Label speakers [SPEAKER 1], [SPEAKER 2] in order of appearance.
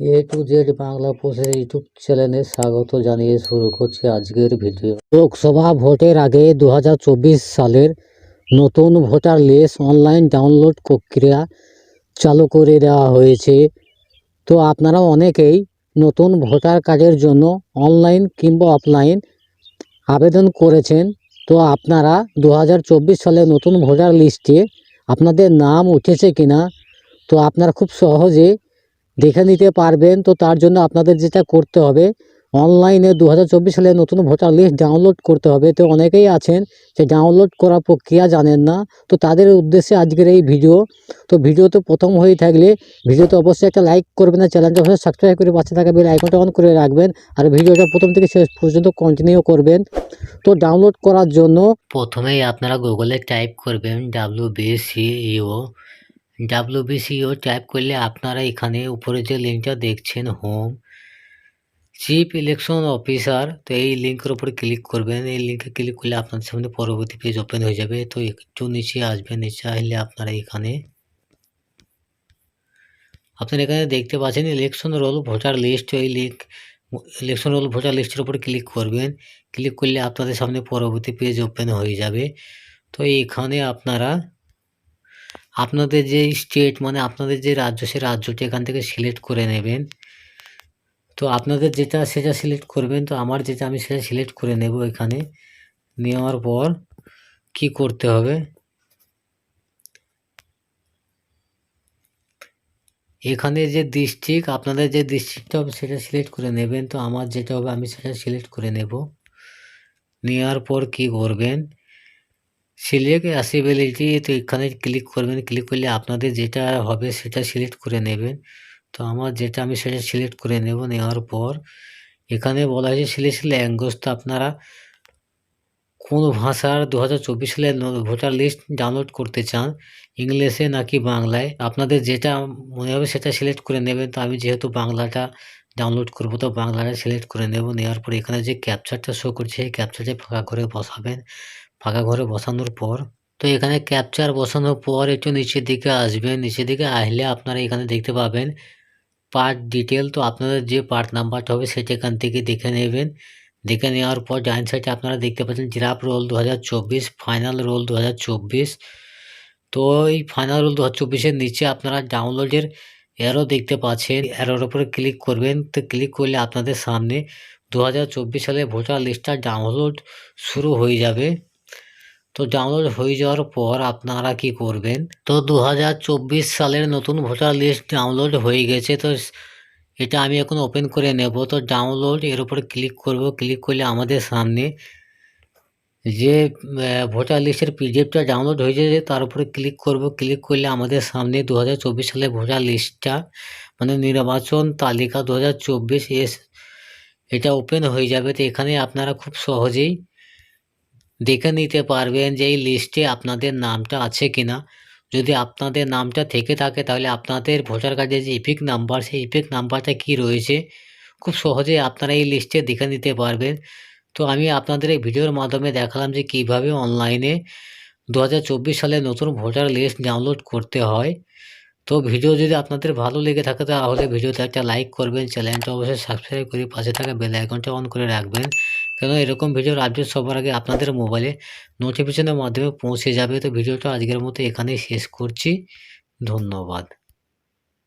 [SPEAKER 1] A to Z Bangla পোস্টের YouTube চ্যানেলে স্বাগত জানিয়ে শুরু করছি আজকের ভিডিও। লোকসভা ভোটের আগে দু হাজার চব্বিশ সালের নতুন ভোটার লিস্ট অনলাইন ডাউনলোড প্রক্রিয়া চালু করে দেওয়া হয়েছে। তো আপনারা অনেকেই নতুন ভোটার কার্ডের জন্য অনলাইন কিংবা অফলাইন আবেদন করেছেন। তো আপনারা দু সালে নতুন ভোটার লিস্টে আপনাদের নাম উঠেছে কিনা? তো আপনারা খুব সহজে দেখে নিতে পারবেন। তো তার জন্য আপনাদের যেটা করতে হবে অনলাইনে দু হাজার চব্বিশ সালে নতুন ভোটার লিস্ট ডাউনলোড করতে হবে। তো অনেকেই আছেন, যে ডাউনলোড করার প্রক্রিয়া জানেন না। তো তাদের উদ্দেশ্যে আজকের এই ভিডিও। তো ভিডিওতে প্রথম হয়ে থাকলে ভিডিওতে অবশ্যই একটা লাইক করবেন আর চ্যানেলটা অবশ্যই সাবস্ক্রাইব করে পাশে থাকা বেল আইকনটা অন করে রাখবেন। আর ভিডিওটা প্রথম থেকে শেষ পর্যন্ত কন্টিনিউ করবেন। তো ডাউনলোড করার জন্য প্রথমেই আপনারা গুগলে টাইপ করবেন W BCEO W BCO type করলে আপনারা এখানে উপরে যে লিঙ্কটা দেখছেন হোম চিফ ইলেকশন অফিসার তো এই লিঙ্কের উপরে ক্লিক করবেন। এই লিঙ্কে ক্লিক করলে আপনাদের সামনে পরবর্তী পেজ ওপেন হয়ে যাবে। তো একটু নিচে আসবেন, নিচে আসলে আপনারা এখানে আপনারা এখানে দেখতে পাচ্ছেন ইলেকশন রোল ভোটার লিস্ট এই লিঙ্ক ইলেকশন রোল ভোটার লিস্টের উপরে ক্লিক করবেন। ক্লিক করলে আপনাদের সামনে পরবর্তী পেজ ওপেন হয়ে যাবে। তো এখানে আপনারা আপনাদের যে স্টেট মানে আপনাদের যে রাজ্য, সে রাজ্যটি এখান থেকে সিলেক্ট করে নেবেন। তো আপনাদের যেটা, সেটা সিলেক্ট করবেন। তো আমার যেটা, আমি সেটা সিলেক্ট করে নেব এখানে। নেওয়ার পর কি করতে হবে? এখানে যে ডিস্ট্রিক্ট আপনাদের যে ডিস্ট্রিক্টটা হবে, সেটা সিলেক্ট করে নেবেন। তো আমার যেটা হবে, আমি সেটা সিলেক্ট করে নেব। নেওয়ার পর কি করবেন? সিলেক্ট অ্যাসিবিলিটি তো এখানে ক্লিক করবেন ক্লিক করলে আপনাদের যেটা হবে সেটা সিলেক্ট করে নেবেন। তো আমার যেটা আমি সেটা সিলেক্ট করে নেব নেওয়ার পর, এখানে বলা হয়েছে সিলেক্ট ল্যাঙ্গুয়েজ তো আপনারা কোন ভাষার দু সালের ভোটার লিস্ট ডাউনলোড করতে চান, ইংলিশে নাকি বাংলায়, আপনাদের যেটা মনে হবে সেটা সিলেক্ট করে নেবেন। তো আমি যেহেতু বাংলাটা ডাউনলোড করব তো বাংলাটা সিলেক্ট করে নেব। নেওয়ার পর এখানে যে ক্যাপচারটা শো করছে, এই ক্যাপচারটা ফাঁকা ঘরে বসাবেন। ফাঁকা ঘরে বসানোর পর, তো এখানে ক্যাপচার বসানোর পর একটু নিচের দিকে আসবেন। নিচের দিকে আসলে আপনারা এখানে দেখতে পাবেন পার্ট ডিটেল তো আপনাদের যে পার্ট নাম্বারটা হবে সেটা এখান থেকে দেখে নেবেন। দেখে নেওয়ার পর ডাইন সাইডে আপনারা দেখতে পাচ্ছেন জিরাপ রোল দু হাজার চব্বিশ ফাইনাল রোল দু হাজার চব্বিশ। তো এই ফাইনাল রোল দু হাজার নিচে আপনারা ডাউনলোডের অ্যারো দেখতে পাচ্ছেন অ্যারোর উপরে ক্লিক করবেন। তো ক্লিক করলে আপনাদের সামনে দু সালে ভোটার লিস্টটা ডাউনলোড শুরু হয়ে যাবে। তো ডাউনলোড হয়ে যাওয়ার পর আপনারা কি করবেন? তো দু হাজার চব্বিশ সালের নতুন ভোটার লিস্ট ডাউনলোড হয়ে গেছে। তো এটা আমি এখন ওপেন করে নেব। তো ডাউনলোড এর উপরে ক্লিক করব। ক্লিক করলে আমাদের সামনে যে ভোটার লিস্টের পিডিএফটা ডাউনলোড হয়ে যাবে তার উপরে ক্লিক করব। ক্লিক করলে আমাদের সামনে দু হাজার চব্বিশ সালে ভোটার লিস্টটা মানে নির্বাচন তালিকা দু হাজার চব্বিশ এস, এটা ওপেন হয়ে যাবে। তো এখানে আপনারা খুব সহজেই দেখে নিতে পারবেন যে এই লিস্টে আপনাদের নামটা আছে কিনা। যদি আপনাদের নামটা থেকে থাকে, তাহলে আপনাদের ভোটার কার্ডে যে ইপিক নাম্বার সেই ইপিক নাম্বারটা কি রয়েছে, খুব সহজে আপনারা এই লিস্টে দেখে নিতে পারবেন। তো আমি আপনাদের এই ভিডিওর মাধ্যমে দেখালাম যে কীভাবে অনলাইনে দু হাজার চব্বিশ সালে নতুন ভোটার লিস্ট ডাউনলোড করতে হয়। তো ভিডিও যদি আপনাদের ভালো লেগে থাকে তাহলে ভিডিওতে একটা লাইক করবেন, চ্যানেলটা অবশ্যই সাবস্ক্রাইব করে পাশে থাকা বেল আইকনটা অন করে রাখবেন। কেন এরকম ভিডিওর আপডেট সবার আগে আপনাদের মোবাইলে নোটিফিকেশনের মাধ্যমে পৌঁছে যাবে। তো ভিডিওটা আজকের মতো এখানেই শেষ করছি। ধন্যবাদ।